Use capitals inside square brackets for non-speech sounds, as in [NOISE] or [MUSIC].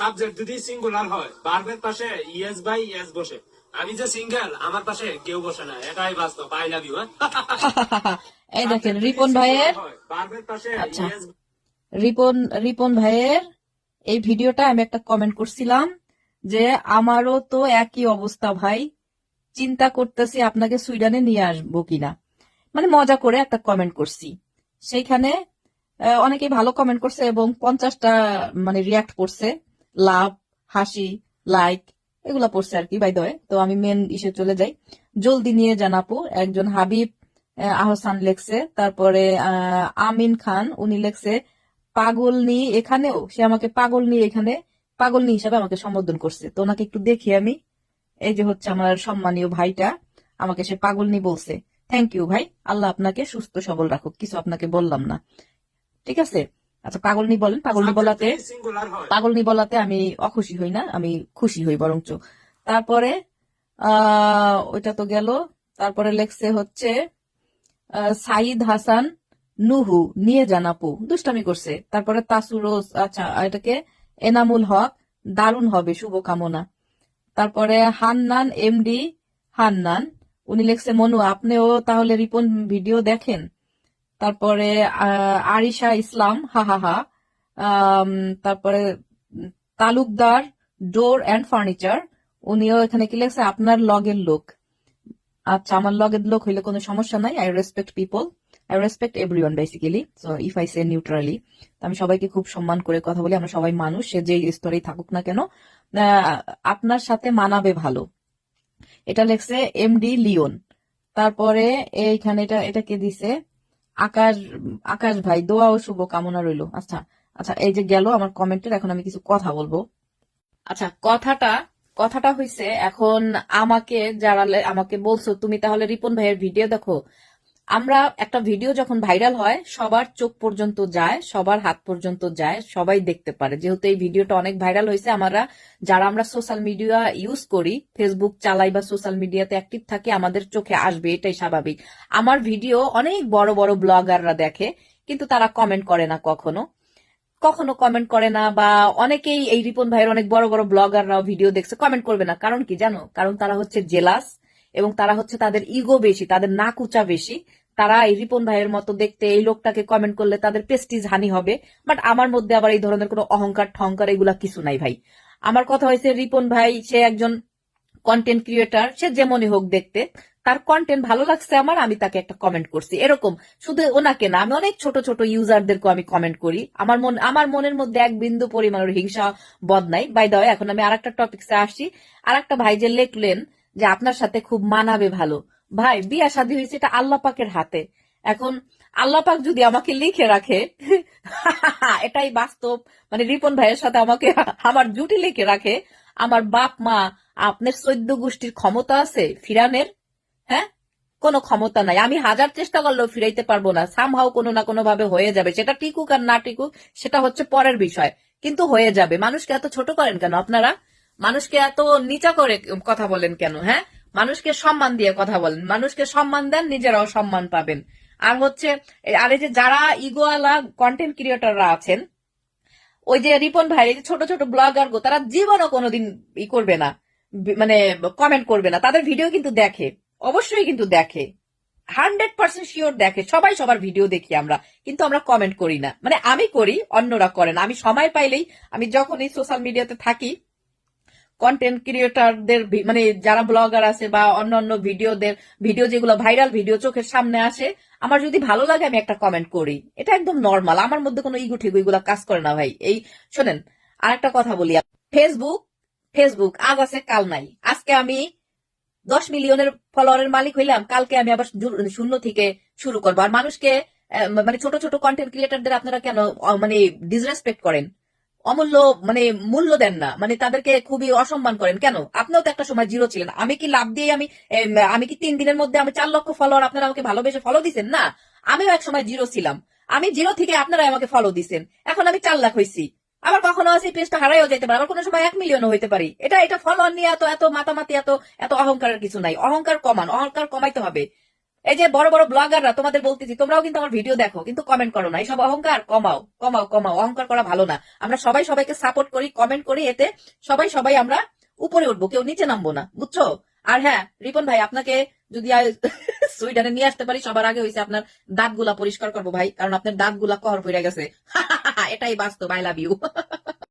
Subject যদি singular হয় ভার্বের পাশে ইয়েস বাই ইয়েস বসে। আমি যে সিঙ্গেল আমার পাশে কেউ বসে না। এটাই বাস্তব। আই লাভ ইউ [LAUGHS] এই দেখেন রিপন ভাইয়ের ভার্বের পাশে আচ্ছা। রিপন রিপন ভাইয়ের এই ভিডিওটা আমি একটা কমেন্ট করছিলাম যে আমারও তো একই অবস্থা ভাই। চিন্তা করতেছি আপনাকে সুইডানে নিয়ে আসব কিনা। মানে মজা করে একটা কমেন্ট করছি। সেইখানে আহ, অনেকেই ভালো কমেন্ট করছে এবং পঞ্চাশটা মানে রিয়াক্ট করছে। লাভ, হাসি লাইক এগুলা পড়ছে আর কি বাই দয় তো আমি মেন ইসে চলে যাই। জলদি নিয়ে জানাপু একজন হাবিব আহসান লেখছে। তারপরে আমিন খান, উনি লেখছে পাগলনি এখানেও সে আমাকে পাগলনি এখানে? পাগলনি হিসাবে আমাকে সম্বোধন করছে। তো ওনাকে একটু দেখি আমি। এই যে হচ্ছে আমার সম্মানীয় ভাইটা, আমাকে সে পাগলনি বলছে। থ্যাংক ইউ ভাই। আল্লাহ আপনাকে সুস্থ সবল রাখুক। কিছু আপনাকে বললাম না। ঠিক আছে? আচ্ছা পাগলনি বলেন পাগলনি বলাতে পাগলনি বলাতে আমি অখুশি হই না আমি খুশি হই বরঞ্চ। তারপরে আহ ওইটা তো গেল। তারপরে লেখছে হচ্ছে সাইদ হাসান নুহু নিয়ে জানাপু দুষ্টামি করছে। তারপরে তাসুরোজ আচ্ছা এটাকে এনামুল হক দারুণ হবে শুভকামনা। তারপরে হান্নান এমডি হান্নান উনি লেখছে মনু আপনিও তাহলে রিপন ভিডিও দেখেন? তারপরে আরিশা ইসলাম, হা হা হা তারপরে তালুকদার, ডোর অ্যান্ড ফার্নিচার, উনিও এখানে কি লেখছে? আপনার লগের লোক। আচ্ছা আমার লগের লোক হইলে কোনো সমস্যা নাই। I respect people I respect everyone basically so if I say neutrally আমি সবাইকে খুব সম্মান করে কথা বলি। আমরা সবাই মানুষ, সে যে স্তরেই থাকুক না কেন আপনার সাথে মানাবে ভালো। এটা লেখছে এমডি লিওন তারপরে এইখানে এটা এটাকে দিছে? আকাশ আকাশ ভাই দোয়া ও শুভ কামনা রইল। আচ্ছা আচ্ছা এই যে গেল আমার কমেন্টের এখন আমি কিছু কথা বলব। আচ্ছা কথাটা কথাটা হইছে, এখন আমাকে যারা আমাকে বলছো, তুমি তাহলে রিপন ভাইয়ের ভিডিও দেখো। আমরা একটা ভিডিও যখন ভাইরাল হয়, সবার চোখ পর্যন্ত যায়, সবার হাত পর্যন্ত যায়, সবাই দেখতে পারে। যেহেতু এই ভিডিওটা অনেক ভাইরাল হয়েছে, আমরা, যারা আমরা সোশ্যাল মিডিয়া ইউজ করি ফেসবুক চালাই বা সোশ্যাল মিডিয়াতে অ্যাক্টিভ থাকি, আমাদের চোখে আসবে, এটাই স্বাভাবিক। আমার ভিডিও অনেক বড় বড় ব্লগাররা দেখে, কিন্তু তারা কমেন্ট করে না কখনো। কখনো কমেন্ট করে না, বা অনেকেই, এই রিপন ভাইয়ের অনেক বড় বড় ব্লগাররাও ভিডিও দেখছে কমেন্ট করবে না। কারণ কি জানো? কারণ তারা হচ্ছে জেলাস এবং তারা হচ্ছে তাদের ইগো বেশি, তাদের নাকুচা বেশি। তারা এই রিপন ভাইয়ের মতো দেখতে এই লোকটাকে কমেন্ট করলে তাদের পেস্টিজ হানি হবে। বাট আমার মধ্যে আবার এই ধরনের কোনো অহংকার, ঠংকার এগুলা কিছু নাই ভাই। আমার কথা হয়েছে রিপন ভাই, সে একজন কন্টেন্ট ক্রিয়েটার সে যেমনই হোক দেখতে, তার কন্টেন্ট ভালো লাগছে আমার, আমি তাকে একটা কমেন্ট করছি। এরকম। শুধু ওনাকে না, আমি অনেক ছোট ছোট ইউজারদেরকে আমি কমেন্ট করি। আমার মন, আমার মনের মধ্যে এক বিন্দু পরিমাণের হিংসা বদ নাই। বাই দাও এখন আমি আর একটা টপিক্সে আসছি। আর একটা ভাই যে লিখলেন যে, আপনার সাথে খুব মানাবে ভালো। ভাই, বিয়া শাদী হয়েছে, এটা আল্লাহ পাকের হাতে। এখন আল্লাহ পাক যদি আমাকে লিখে রাখে, [LAUGHS] এটাই বাস্তব। মানে রিপন ভাইয়ের সাথে আমাকে [LAUGHS] আমার জুটি লিখে রাখে, আমার বাপ মা, আপনার চোদ্দ গোষ্ঠীর ক্ষমতা আছে, ফিরানের হ্যাঁ? কোনো ক্ষমতা নাই। আমি হাজার চেষ্টা করলেও ফিরাইতে পারব না। সামহাও কোনো না কোনো ভাবে হয়ে যাবে। সেটা টিকুক আর না টিকুক, সেটা হচ্ছে পরের বিষয়। কিন্তু হয়ে যাবে। মানুষকে এত ছোট করেন কেন আপনারা? মানুষকে এত নিচা করে কথা বলেন কেন হ্যাঁ? মানুষকে সম্মান দিয়ে কথা বলেন, মানুষকে সম্মান দেন, নিজেরাও সম্মান পাবেন। আর হচ্ছে আর এই যে যারা ইগোয়ালা কন্টেন্ট ক্রিয়েটররা আছেন, ওই যে রিপন ভাই যে ছোট ছোট ব্লগার গো তারা জীবনও কোনোদিন ই করবে না মানে কমেন্ট করবে না। তাদের ভিডিও কিন্তু দেখে, অবশ্যই কিন্তু দেখে। হান্ড্রেড পার্সেন্ট শিওর দেখে, সবাই সবার ভিডিও দেখি আমরা, কিন্তু আমরা কমেন্ট করি না। মানে আমি করি, অন্যরা করেন। আমি সময় পাইলেই আমি যখন এই সোশ্যাল মিডিয়াতে থাকি কন্টেন্ট ক্রিয়েটরদের মানে যারা ব্লগার আছে বা অন্য অন্য ভিডিওদের ভিডিও যেগুলো ভাইরাল ভিডিও চোখের সামনে আসে, আমার যদি ভালো লাগে আমি একটা কমেন্ট করি। এটা একদম নর্মাল আমার মধ্যে কোনো ইগো ঠিগো কাজ করে না ভাই। এই শোনেন আর একটা কথা বলি। ফেসবুক ফেসবুক আজ আছে, কাল নাই। আজকে আমি দশ মিলিয়নের ফলোয়ারের মালিক হইলাম, কালকে আমি আবার শূন্য থেকে শুরু করব। আর মানুষকে মানে ছোট ছোট কন্টেন্ট ক্রিয়েটারদের আপনারা কেন মানে ডিসরেসপেক্ট করেন? অমূল্য মানে মূল্য দেন না। মানে তাদেরকে খুবই অসম্মান করেন। কেন? আপনিও তো একটা সময় জিরো ছিলেন। আমি কি লাভ দিয়ে আমি আমি কি তিন দিনের মধ্যে আমি চার লক্ষ ফলোয়ার আপনারা আমাকে ভালোবেসে ফলো দিছেন? না। আমিও এক সময় জিরো ছিলাম। আমি জিরো থেকে আপনারা আমাকে ফলো দিচ্ছেন এখন আমি চার লাখ হয়েছি আবার কখনো আছে পেজটা হারাইও যেতে পারে। আবার কোনো সময় এক মিলিয়নও হইতে পারি। এটা এটা ফলোয়ার নিয়ে এত এত মাতামাতি, এত এত অহংকারের কিছু নাই। অহংকার কমান, অহংকার কমাইতে হবে। এই যে বড় বড় ব্লগাররা, তোমাদের বলতেছি, তোমরাও কিন্তু আমার ভিডিও দেখো, কিন্তু কমেন্ট করো না। এইসব অহংকার কমাও কমাও কমাও, অহংকার করা ভালো না। আমরা সবাই সবাইকে সাপোর্ট করি কমেন্ট করি, এতে সবাই সবাই আমরা উপরে উঠবো, কেউ নিচে নামবো না, বুঝছ? আর হ্যাঁ রিপন ভাই, আপনাকে যদি [LAUGHS] সুইডেনে নিয়ে আসতে পারি, সবার আগে হয়েছে আপনার দাঁতগুলা পরিষ্কার করব ভাই, কারণ আপনার দাঁতগুলা কহর পড়ে গেছে। [LAUGHS] এটাই বাস্তব আই লাভ ইউ